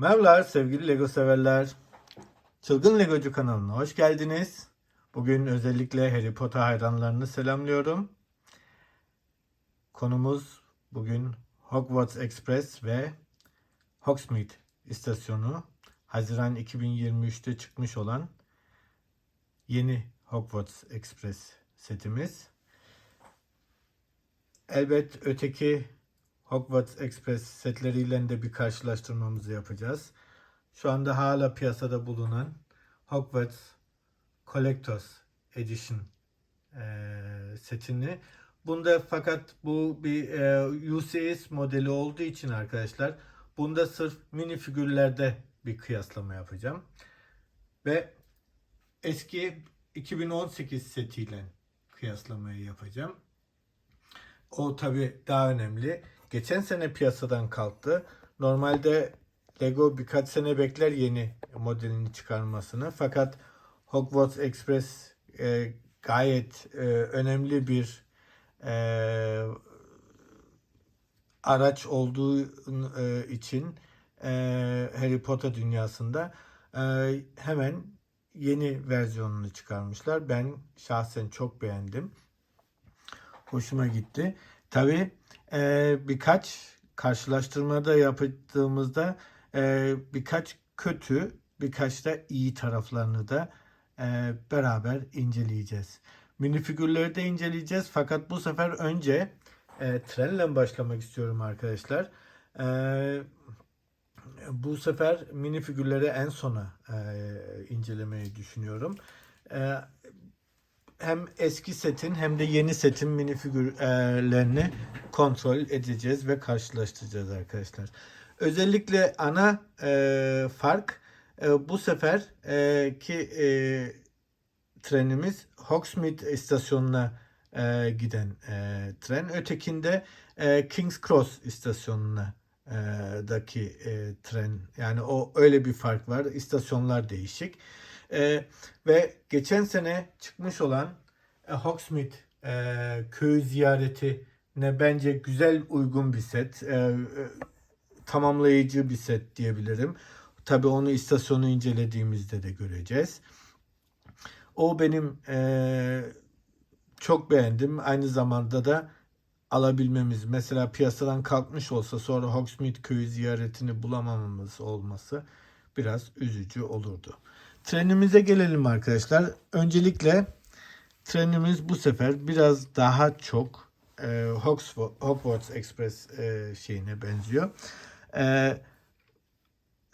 Merhabalar sevgili Lego severler. Çılgın Legocu kanalına hoş geldiniz. Bugün özellikle Harry Potter hayranlarını selamlıyorum. Konumuz bugün Hogwarts Express ve Hogsmeade istasyonu. Haziran 2023'te çıkmış olan yeni Hogwarts Express setimiz. Elbet öteki Hogwarts Express setleriyle de bir karşılaştırmamızı yapacağız. Şu anda hala piyasada bulunan Hogwarts Collectors Edition eee, setini. Bunda fakat bu bir eee, UCS modeli olduğu için arkadaşlar bunda sırf mini figürlerde bir kıyaslama yapacağım. Ve eski 2018 setiyle kıyaslamayı yapacağım. O tabi daha önemli. Geçen sene piyasadan kalktı. Normalde Lego birkaç sene bekler yeni modelini çıkarmasını. Fakat Hogwarts Express e, gayet e, önemli bir e, araç olduğu e, için e, Harry Potter dünyasında e, hemen yeni versiyonunu çıkarmışlar. Ben şahsen çok beğendim hoşuma gitti. Tabi birkaç karşılaştırmada yaptığımızda e, birkaç kötü birkaç da iyi taraflarını da e, beraber inceleyeceğiz. Minifigürleri de inceleyeceğiz fakat bu sefer önce e, trenle başlamak istiyorum arkadaşlar. E, bu sefer minifigürleri en sona e, incelemeyi düşünüyorum. E, hem eski setin hem de yeni setin minifigürlerini kontrol edeceğiz ve karşılaştıracağız arkadaşlar. Özellikle ana e, fark e, bu sefer e, ki e, trenimiz Hogsmeade istasyonuna e, giden e, tren. Ötekinde e, King's Cross istasyonuna e, daki e, tren. Yani o öyle bir fark var. İstasyonlar değişik. E, ve geçen sene çıkmış olan e, Hogsmeade e, köy ziyaretine bence güzel uygun bir set. E, e, tamamlayıcı bir set diyebilirim. Tabi onu istasyonu incelediğimizde de göreceğiz. O benim e, çok beğendim. Aynı zamanda da alabilmemiz mesela piyasadan kalkmış olsa sonra Hogsmeade köyü ziyaretini bulamamamız olması biraz üzücü olurdu. Trenimize gelelim arkadaşlar. Öncelikle trenimiz bu sefer biraz daha çok e, Hogwarts Express e, şeyine benziyor. E,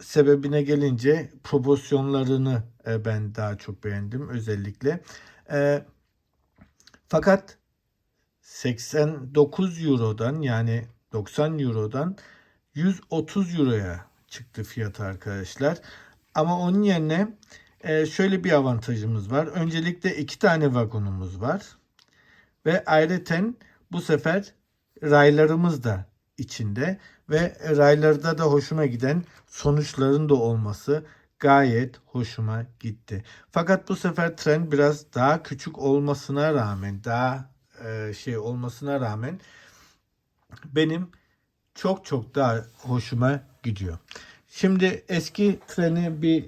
sebebine gelince proporsiyonlarını e, ben daha çok beğendim özellikle. E, fakat 89 Euro'dan yani 90 Euro'dan 130 Euro'ya çıktı fiyatı arkadaşlar. Ama onun yerine e, şöyle bir avantajımız var. Öncelikle iki tane vagonumuz var. Ve ayrıca bu sefer raylarımız da içinde ve raylarda da hoşuma giden sonuçların da olması gayet hoşuma gitti. Fakat bu sefer tren biraz daha küçük olmasına rağmen, daha e, şey olmasına rağmen benim çok çok daha hoşuma gidiyor. Şimdi eski treni bir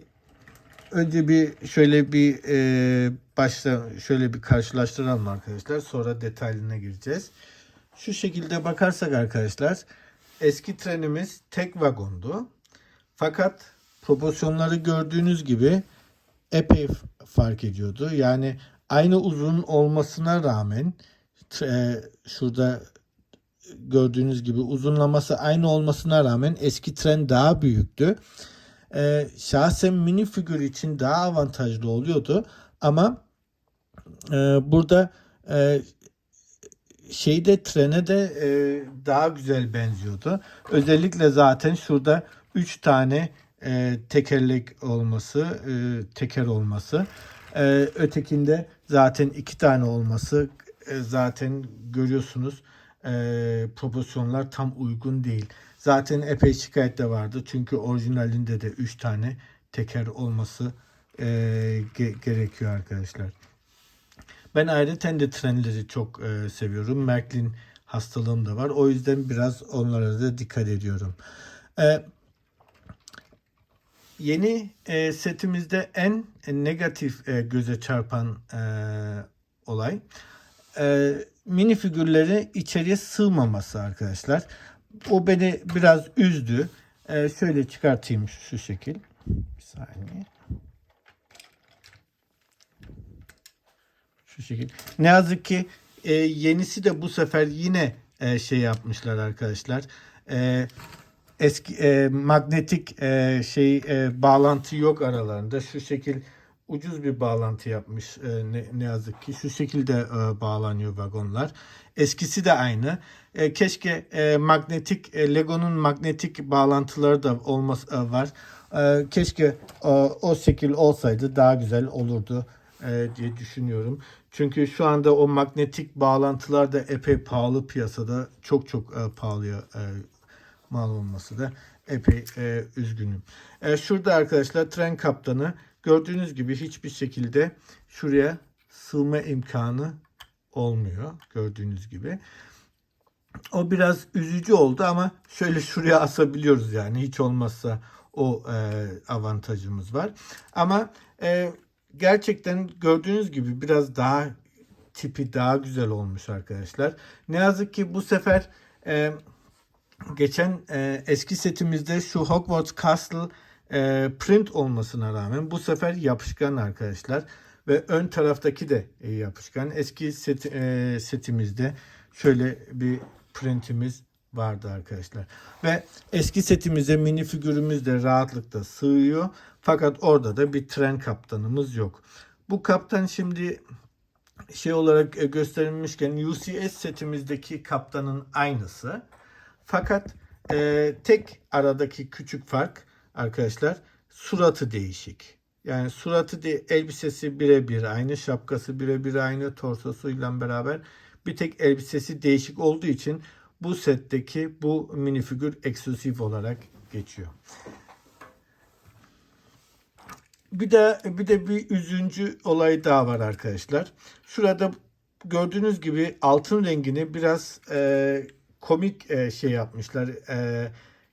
önce bir şöyle bir e, başta şöyle bir karşılaştıralım arkadaşlar. Sonra detaylarına gireceğiz. Şu şekilde bakarsak arkadaşlar eski trenimiz tek vagondu. Fakat proporsiyonları gördüğünüz gibi epey fark ediyordu. Yani aynı uzun olmasına rağmen e, şurada gördüğünüz gibi uzunlaması aynı olmasına rağmen eski tren daha büyüktü. Ee, şahsen mini figür için daha avantajlı oluyordu ama e, burada e, şeyde trene de e, daha güzel benziyordu. Özellikle zaten şurada 3 tane e, tekerlek olması, e, teker olması. E, ötekinde zaten iki tane olması e, zaten görüyorsunuz e, proporsiyonlar tam uygun değil. Zaten epey şikayet de vardı. Çünkü orijinalinde de 3 tane teker olması e, ge- gerekiyor arkadaşlar. Ben ayrıca de trenleri çok e, seviyorum. Märklin hastalığım da var. O yüzden biraz onlara da dikkat ediyorum. E, yeni e, setimizde en negatif e, göze çarpan e, olay e, mini figürleri içeriye sığmaması arkadaşlar. O beni biraz üzdü. E, şöyle çıkartayım şu şekil. Bir saniye. Şu şekil. Ne yazık ki e, yenisi de bu sefer yine e, şey yapmışlar arkadaşlar. E, eski e, magnetik e, şey e, bağlantı yok aralarında. Şu şekil ucuz bir bağlantı yapmış e, ne, ne yazık ki. Şu şekilde e, bağlanıyor vagonlar. Eskisi de aynı. E, keşke e, magnetik e, Lego'nun magnetik bağlantıları da olması e, var. E, keşke e, o şekil olsaydı daha güzel olurdu e, diye düşünüyorum. Çünkü şu anda o magnetik bağlantılar da epey pahalı piyasada. Çok çok e, pahalıya e, mal olması da epey e, üzgünüm. E, şurada arkadaşlar tren kaptanı gördüğünüz gibi hiçbir şekilde şuraya sığma imkanı olmuyor. Gördüğünüz gibi. O biraz üzücü oldu ama şöyle şuraya asabiliyoruz yani hiç olmazsa o e, avantajımız var. Ama e, gerçekten gördüğünüz gibi biraz daha tipi daha güzel olmuş arkadaşlar. Ne yazık ki bu sefer e, geçen e, eski setimizde şu Hogwarts Castle e, print olmasına rağmen bu sefer yapışkan arkadaşlar ve ön taraftaki de e, yapışkan. Eski set, e, setimizde şöyle bir printimiz vardı arkadaşlar. Ve eski setimize mini figürümüz de rahatlıkla sığıyor. Fakat orada da bir tren kaptanımız yok. Bu kaptan şimdi şey olarak e, gösterilmişken UCS setimizdeki kaptanın aynısı. Fakat e, tek aradaki küçük fark arkadaşlar suratı değişik. Yani suratı de, elbisesi birebir aynı, şapkası birebir aynı, torsosuyla beraber bir tek elbisesi değişik olduğu için bu setteki bu minifigür eksklusif olarak geçiyor. Bir de bir de bir üzüncü olay daha var arkadaşlar. Şurada gördüğünüz gibi altın rengini biraz e, komik e, şey yapmışlar. E,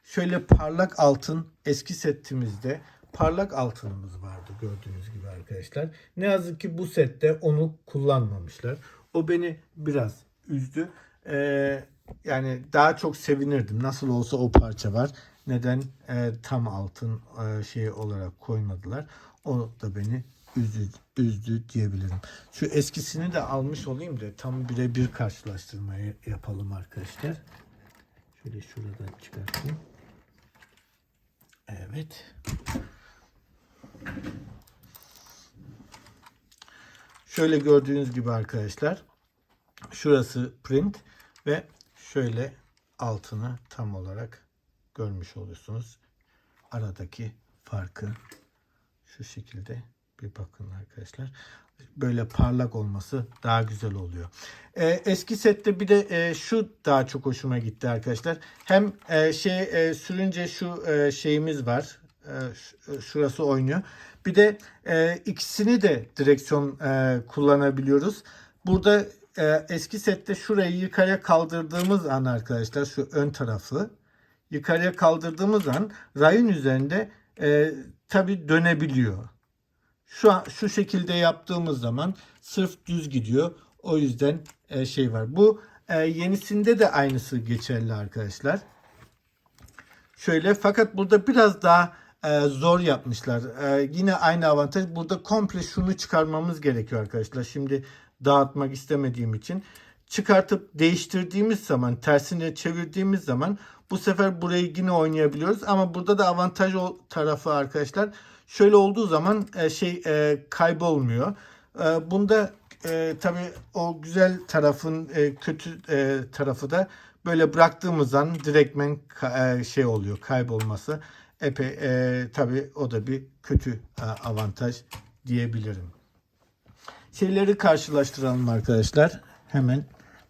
şöyle parlak altın eski setimizde parlak altınımız vardı gördüğünüz gibi arkadaşlar. Ne yazık ki bu sette onu kullanmamışlar. O beni biraz üzdü. E, yani daha çok sevinirdim. Nasıl olsa o parça var. Neden e, tam altın e, şey olarak koymadılar? O da beni üzdü, üzdü diyebilirim. Şu eskisini de almış olayım da tam birebir karşılaştırmayı yapalım arkadaşlar. Şöyle şuradan çıkartayım. Evet. Şöyle gördüğünüz gibi arkadaşlar. Şurası print ve şöyle altını tam olarak görmüş oluyorsunuz. Aradaki farkı şu şekilde bir bakın arkadaşlar. Böyle parlak olması daha güzel oluyor. Ee, eski sette bir de e, şu daha çok hoşuma gitti arkadaşlar. Hem e, şey e, sürünce şu e, şeyimiz var. E, ş- şurası oynuyor. Bir de e, ikisini de direksiyon e, kullanabiliyoruz. Burada e, eski sette şurayı yukarıya kaldırdığımız an arkadaşlar şu ön tarafı yukarıya kaldırdığımız an rayın üzerinde e, tabi dönebiliyor. Şu an şu şekilde yaptığımız zaman sırf düz gidiyor. O yüzden e, şey var. Bu e, yenisinde de aynısı geçerli arkadaşlar. Şöyle fakat burada biraz daha e, zor yapmışlar. E, yine aynı avantaj. Burada komple şunu çıkarmamız gerekiyor arkadaşlar. Şimdi dağıtmak istemediğim için çıkartıp değiştirdiğimiz zaman tersine çevirdiğimiz zaman bu sefer burayı yine oynayabiliyoruz. Ama burada da avantaj o tarafı arkadaşlar. Şöyle olduğu zaman e, şey e, kaybolmuyor. E, bunda e, tabii o güzel tarafın e, kötü e, tarafı da böyle bıraktığımız an direktmen e, şey oluyor kaybolması. Epey e, tabii o da bir kötü e, avantaj diyebilirim. Şeyleri karşılaştıralım arkadaşlar. Hemen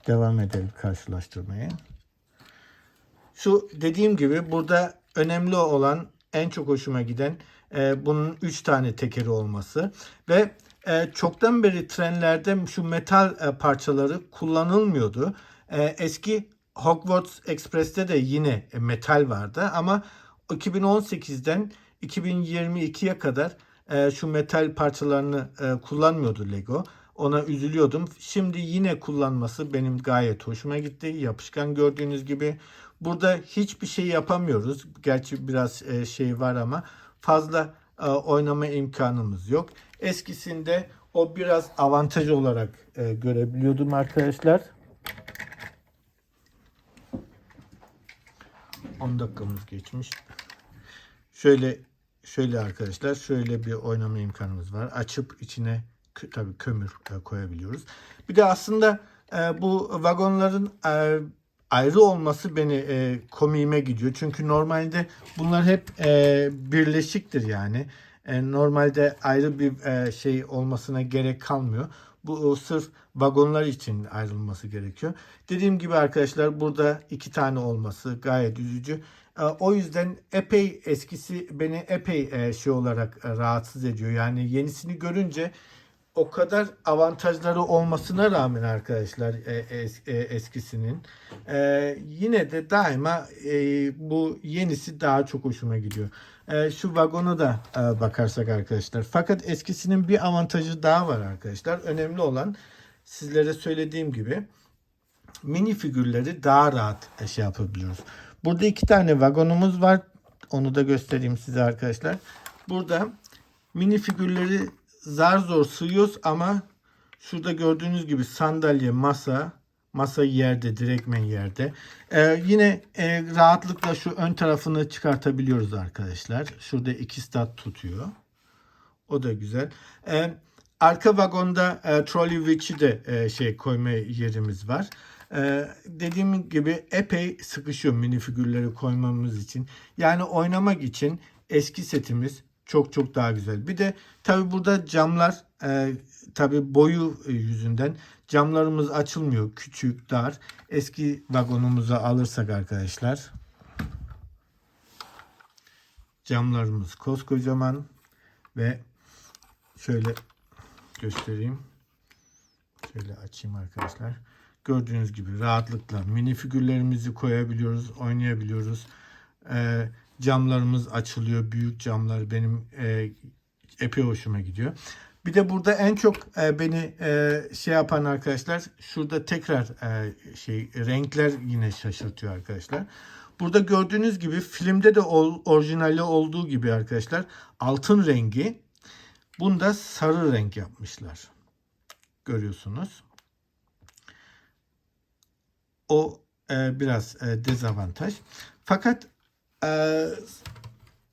devam edelim karşılaştırmaya. Şu dediğim gibi burada önemli olan en çok hoşuma giden e, bunun 3 tane tekeri olması ve e, çoktan beri trenlerde şu metal e, parçaları kullanılmıyordu. E, eski Hogwarts Express'te de yine e, metal vardı ama 2018'den 2022'ye kadar e, şu metal parçalarını e, kullanmıyordu Lego. Ona üzülüyordum. Şimdi yine kullanması benim gayet hoşuma gitti. Yapışkan gördüğünüz gibi. Burada hiçbir şey yapamıyoruz. Gerçi biraz e, şey var ama fazla e, oynama imkanımız yok. Eskisinde o biraz avantaj olarak e, görebiliyordum arkadaşlar. 10 dakikamız geçmiş. Şöyle şöyle arkadaşlar şöyle bir oynama imkanımız var. Açıp içine tabii kömür e, koyabiliyoruz. Bir de aslında e, bu vagonların e, ayrı olması beni e, komiğime gidiyor. Çünkü normalde bunlar hep e, birleşiktir yani. E, normalde ayrı bir e, şey olmasına gerek kalmıyor. Bu o sırf vagonlar için ayrılması gerekiyor. Dediğim gibi arkadaşlar burada iki tane olması gayet üzücü. E, o yüzden epey eskisi beni epey e, şey olarak e, rahatsız ediyor. Yani yenisini görünce o kadar avantajları olmasına rağmen arkadaşlar e, e, eskisinin e, yine de daima e, bu yenisi daha çok hoşuma gidiyor. E, şu vagona da e, bakarsak arkadaşlar. Fakat eskisinin bir avantajı daha var arkadaşlar. Önemli olan sizlere söylediğim gibi mini figürleri daha rahat e, şey yapabiliyoruz. Burada iki tane vagonumuz var. Onu da göstereyim size arkadaşlar. Burada mini figürleri zar zor sığıyoruz ama şurada gördüğünüz gibi sandalye, masa, masa yerde, direkmen yerde. Ee, yine e, rahatlıkla şu ön tarafını çıkartabiliyoruz arkadaşlar. Şurada iki stat tutuyor. O da güzel. Ee, arka vagonda e, trolley witch'i de e, şey koyma yerimiz var. Ee, dediğim gibi epey sıkışıyor minifigürleri koymamız için. Yani oynamak için eski setimiz çok çok daha güzel. Bir de tabi burada camlar e, tabi boyu e, yüzünden camlarımız açılmıyor. Küçük, dar. Eski vagonumuzu alırsak arkadaşlar camlarımız koskocaman ve şöyle göstereyim. Şöyle açayım arkadaşlar. Gördüğünüz gibi rahatlıkla mini figürlerimizi koyabiliyoruz, oynayabiliyoruz. Ee, camlarımız açılıyor. Büyük camlar benim e, epey hoşuma gidiyor. Bir de burada en çok e, beni e, şey yapan arkadaşlar şurada tekrar e, şey renkler yine şaşırtıyor arkadaşlar. Burada gördüğünüz gibi filmde de ol, orijinali olduğu gibi arkadaşlar altın rengi bunda sarı renk yapmışlar. Görüyorsunuz. O e, biraz e, dezavantaj. Fakat e,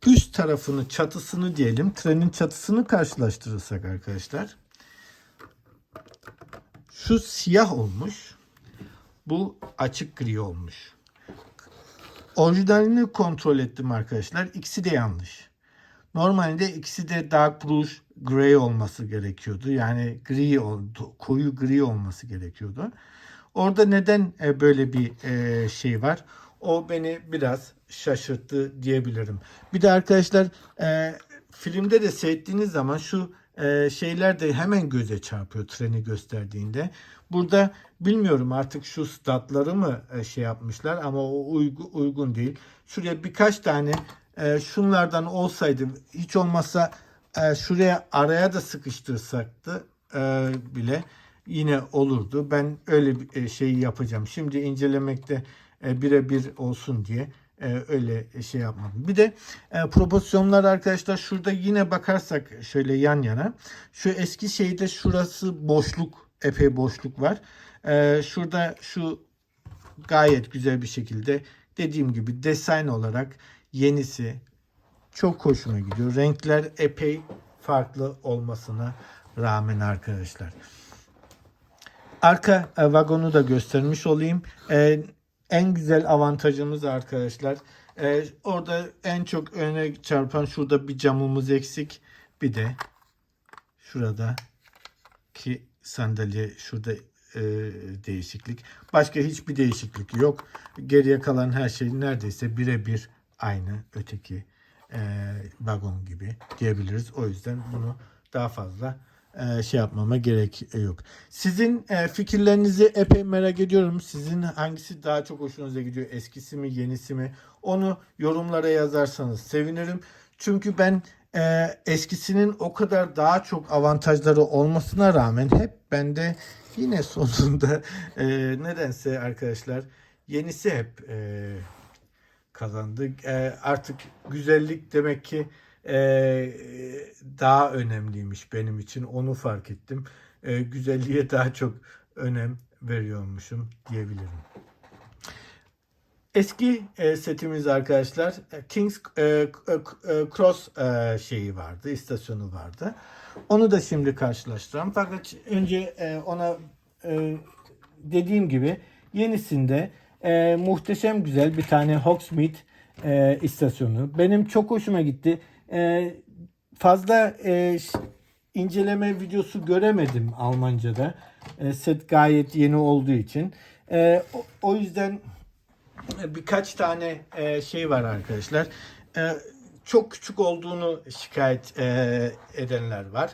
üst tarafını, çatısını diyelim, trenin çatısını karşılaştırırsak arkadaşlar. Şu siyah olmuş. Bu açık gri olmuş. Orijinalini kontrol ettim arkadaşlar. İkisi de yanlış. Normalde ikisi de dark blue gray olması gerekiyordu. Yani gri koyu gri olması gerekiyordu. Orada neden e, böyle bir e, şey var? O beni biraz şaşırttı diyebilirim. Bir de arkadaşlar e, filmde de seyrettiğiniz zaman şu e, şeyler de hemen göze çarpıyor treni gösterdiğinde. Burada bilmiyorum artık şu statları mı e, şey yapmışlar ama o uygun, uygun değil. Şuraya birkaç tane e, şunlardan olsaydı hiç olmazsa e, şuraya araya da sıkıştırsaktı e, bile yine olurdu. Ben öyle bir e, şeyi yapacağım. Şimdi incelemekte e, birebir olsun diye e, öyle şey yapmadım. Bir de e, proporsiyonlar arkadaşlar şurada yine bakarsak şöyle yan yana. Şu eski şeyde şurası boşluk, epey boşluk var. E, şurada şu gayet güzel bir şekilde dediğim gibi design olarak yenisi çok hoşuma gidiyor. Renkler epey farklı olmasına rağmen arkadaşlar. Arka e, vagonu da göstermiş olayım. E, en güzel avantajımız arkadaşlar. E, orada en çok öne çarpan şurada bir camımız eksik. Bir de şurada ki sandalye şurada e, değişiklik. Başka hiçbir değişiklik yok. Geriye kalan her şey neredeyse birebir aynı öteki e, vagon gibi diyebiliriz. O yüzden bunu daha fazla şey yapmama gerek yok. Sizin e, fikirlerinizi epey merak ediyorum. Sizin hangisi daha çok hoşunuza gidiyor? Eskisi mi, yenisi mi? Onu yorumlara yazarsanız sevinirim. Çünkü ben e, eskisinin o kadar daha çok avantajları olmasına rağmen hep bende yine sonunda e, nedense arkadaşlar yenisi hep e, kazandı. E, artık güzellik demek ki e, daha önemliymiş benim için. Onu fark ettim. E, güzelliğe daha çok önem veriyormuşum diyebilirim. Eski e, setimiz arkadaşlar e, King's e, e, e, Cross e, şeyi vardı, istasyonu vardı. Onu da şimdi karşılaştıralım. Fakat önce e, ona e, dediğim gibi yenisinde e, muhteşem güzel bir tane Hogsmeade e, istasyonu. Benim çok hoşuma gitti. E, fazla e, inceleme videosu göremedim Almanca'da. E, set gayet yeni olduğu için. E, o, o yüzden birkaç tane e, şey var arkadaşlar. E, çok küçük olduğunu şikayet e, edenler var.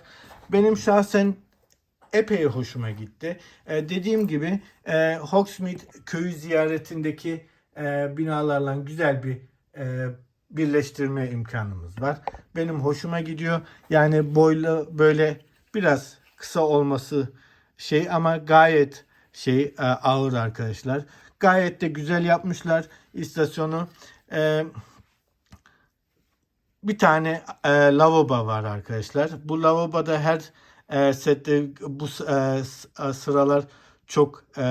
Benim şahsen epey hoşuma gitti. E, dediğim gibi e, Hogsmeade köyü ziyaretindeki e, binalarla güzel bir e, birleştirme imkanımız var. Benim hoşuma gidiyor. Yani boylu böyle biraz kısa olması şey ama gayet şey e, ağır arkadaşlar. Gayet de güzel yapmışlar istasyonu. E, bir tane e, lavabo var arkadaşlar. Bu lavaboda her e, sette bu e, e, sıralar çok e,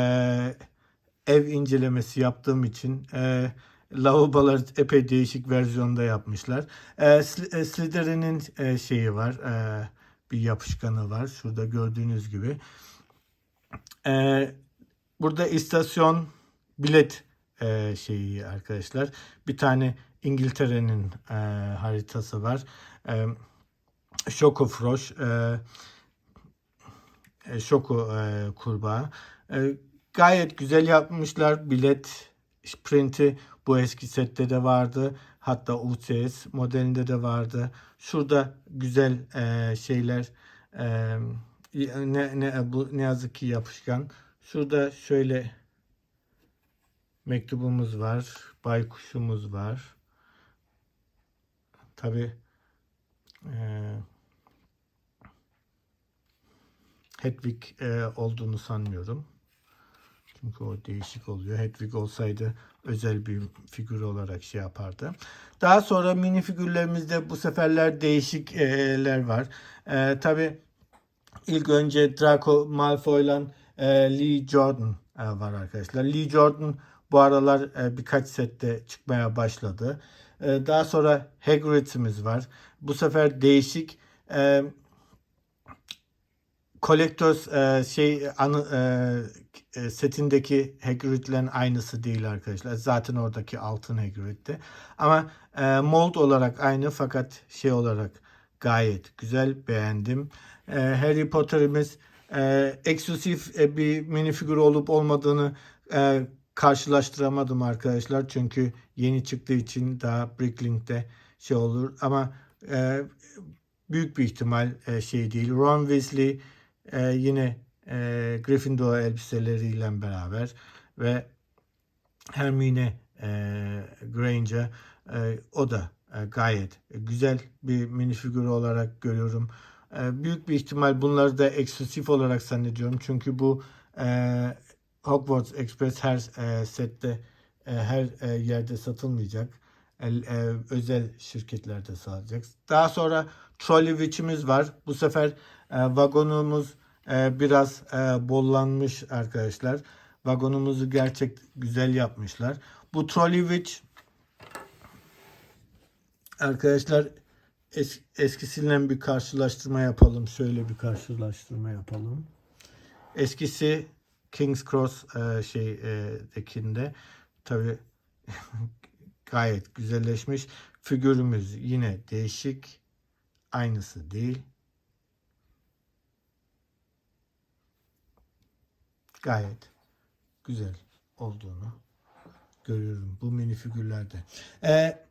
ev incelemesi yaptığım için e, lavabolar epey değişik versiyonda yapmışlar. E, e, Slytherin'in e, şeyi var. E, bir yapışkanı var. Şurada gördüğünüz gibi. E, burada istasyon bilet e, şeyi arkadaşlar. Bir tane İngiltere'nin e, haritası var. E, Şoko Froş, e, e, Şoko e, kurbağa. E, gayet güzel yapmışlar. Bilet printi bu eski sette de vardı. Hatta UCS modelinde de vardı. Şurada güzel e, şeyler e, ne, ne, bu ne yazık ki yapışkan. Şurada şöyle mektubumuz var. Baykuşumuz var. Tabi Hedwig e, olduğunu sanmıyorum. Çünkü o değişik oluyor. Hedwig olsaydı özel bir figür olarak şey yapardı. Daha sonra mini figürlerimizde bu seferler değişikler var. E, Tabi ilk önce Draco Malfoy'la e, Lee Jordan e, var arkadaşlar. Lee Jordan bu aralar e, birkaç sette çıkmaya başladı. E, daha sonra Hagrid'imiz var. Bu sefer değişik e, Collectors e, şey anı, e, e, setindeki Hagrid'lerin aynısı değil arkadaşlar. Zaten oradaki altın Hagrid'ti. Ama e, mold olarak aynı fakat şey olarak gayet güzel beğendim. E, Harry Potter'ımız e, eksklusif e, bir minifigür olup olmadığını e, karşılaştıramadım arkadaşlar. Çünkü yeni çıktığı için daha Bricklink'te şey olur. Ama e, büyük bir ihtimal e, şey değil. Ron Weasley e, yine e, Gryffindor elbiseleriyle beraber ve Hermione e, Granger e, o da e, gayet güzel bir minifigür olarak görüyorum. E, büyük bir ihtimal bunları da eksklusif olarak zannediyorum. Çünkü bu e, Hogwarts Express her e, sette e, her e, yerde satılmayacak. El- e, özel şirketlerde satılacak. Daha sonra Trolley Witch'imiz var. Bu sefer e, vagonumuz e, biraz e, bollanmış arkadaşlar. Vagonumuzu gerçek güzel yapmışlar. Bu Trolley Witch arkadaşlar es, eskisiyle bir karşılaştırma yapalım. Şöyle bir karşılaştırma yapalım. Eskisi King's Cross e, şey e, dekinde tabi gayet güzelleşmiş. Figürümüz yine değişik. Aynısı değil. Gayet güzel olduğunu görüyorum bu mini figürlerde. Ee,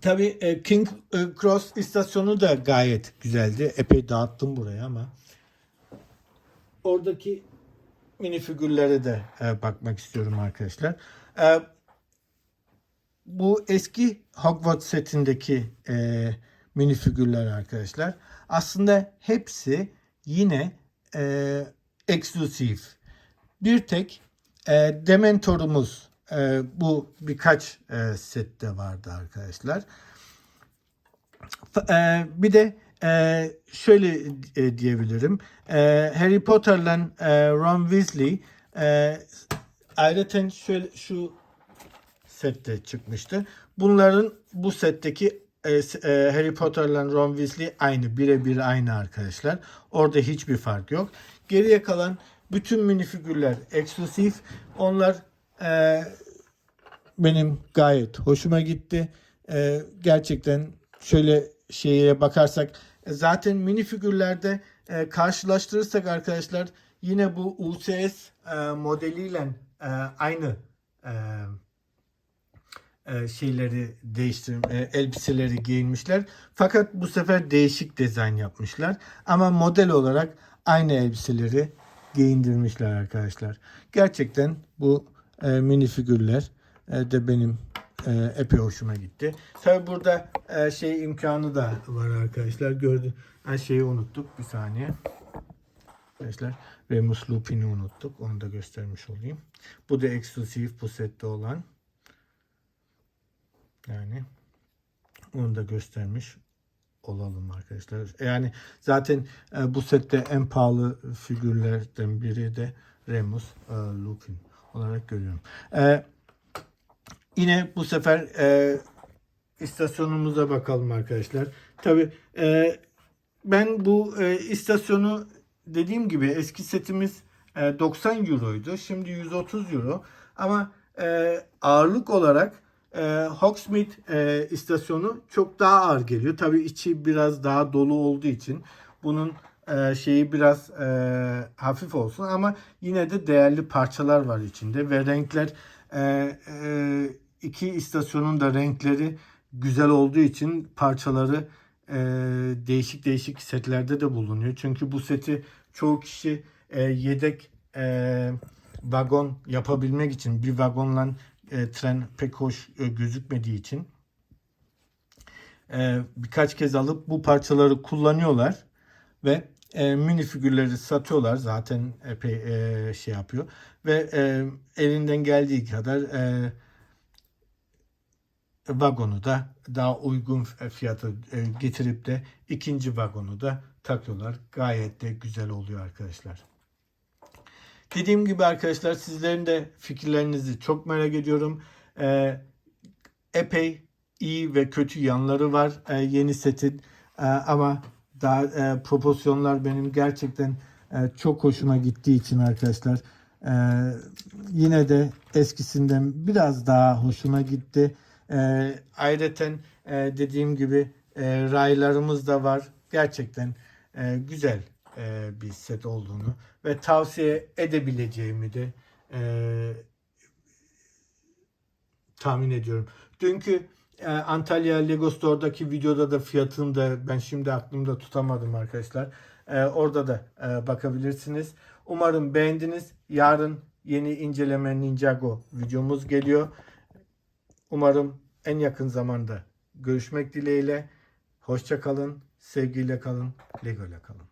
tabii e, King e, Cross istasyonu da gayet güzeldi. Epey dağıttım buraya ama oradaki mini figürlere de e, bakmak istiyorum arkadaşlar. E, bu eski Hogwarts setindeki e, minifigürler arkadaşlar. Aslında hepsi yine e, eksklusif. Bir tek e, Dementor'umuz e, bu birkaç e, sette vardı arkadaşlar. E, bir de e, şöyle e, diyebilirim. E, Harry Potter'la e, Ron Weasley e, ayrıca şöyle şu sette çıkmıştı. Bunların bu setteki e, e, Harry Potter'la Ron Weasley aynı. Birebir aynı arkadaşlar. Orada hiçbir fark yok. Geriye kalan bütün minifigürler eksklusif. Onlar e, benim gayet hoşuma gitti. E, gerçekten şöyle şeye bakarsak e, zaten minifigürlerde e, karşılaştırırsak arkadaşlar yine bu UCS e, modeliyle e, aynı e, e, şeyleri değiştir e, elbiseleri giyinmişler. Fakat bu sefer değişik dizayn yapmışlar. Ama model olarak aynı elbiseleri giyindirmişler arkadaşlar. Gerçekten bu e, mini figürler e, de benim e, epey hoşuma gitti. Tabi burada e, şey imkanı da var arkadaşlar. Gördüm. Her şeyi unuttuk. Bir saniye. Arkadaşlar Remus Lupin'i unuttuk. Onu da göstermiş olayım. Bu da eksklusif bu sette olan. Yani onu da göstermiş olalım arkadaşlar. Yani zaten e, bu sette en pahalı figürlerden biri de Remus e, Lupin olarak görüyorum. E, yine bu sefer e, istasyonumuza bakalım arkadaşlar. Tabi ben bu e, istasyonu dediğim gibi eski setimiz e, 90 euroydu. Şimdi 130 euro. Ama e, ağırlık olarak e, Hogsmeade e, istasyonu çok daha ağır geliyor. Tabii içi biraz daha dolu olduğu için bunun e, şeyi biraz e, hafif olsun ama yine de değerli parçalar var içinde ve renkler e, e, iki istasyonun da renkleri güzel olduğu için parçaları e, değişik değişik setlerde de bulunuyor. Çünkü bu seti çoğu kişi e, yedek e, vagon yapabilmek için bir vagonla e, tren pek hoş e, gözükmediği için e, birkaç kez alıp bu parçaları kullanıyorlar ve e, mini figürleri satıyorlar zaten epey e, şey yapıyor ve e, elinden geldiği kadar e, vagonu da daha uygun fiyata e, getirip de ikinci vagonu da takıyorlar. Gayet de güzel oluyor arkadaşlar. Dediğim gibi arkadaşlar sizlerin de fikirlerinizi çok merak ediyorum. Ee, epey iyi ve kötü yanları var e, yeni setin E, ama daha e, proporsiyonlar benim gerçekten e, çok hoşuma gittiği için arkadaşlar e, yine de eskisinden biraz daha hoşuma gitti. E, ayrıca e, dediğim gibi e, raylarımız da var. Gerçekten e, güzel e, bir set olduğunu ve tavsiye edebileceğimi de e, tahmin ediyorum. Dünkü e, Antalya Lego Store'daki videoda da fiyatını da ben şimdi aklımda tutamadım arkadaşlar. E, orada da e, bakabilirsiniz. Umarım beğendiniz. Yarın yeni inceleme Ninjago videomuz geliyor. Umarım en yakın zamanda görüşmek dileğiyle. Hoşça kalın, sevgiyle kalın, Lego ile kalın.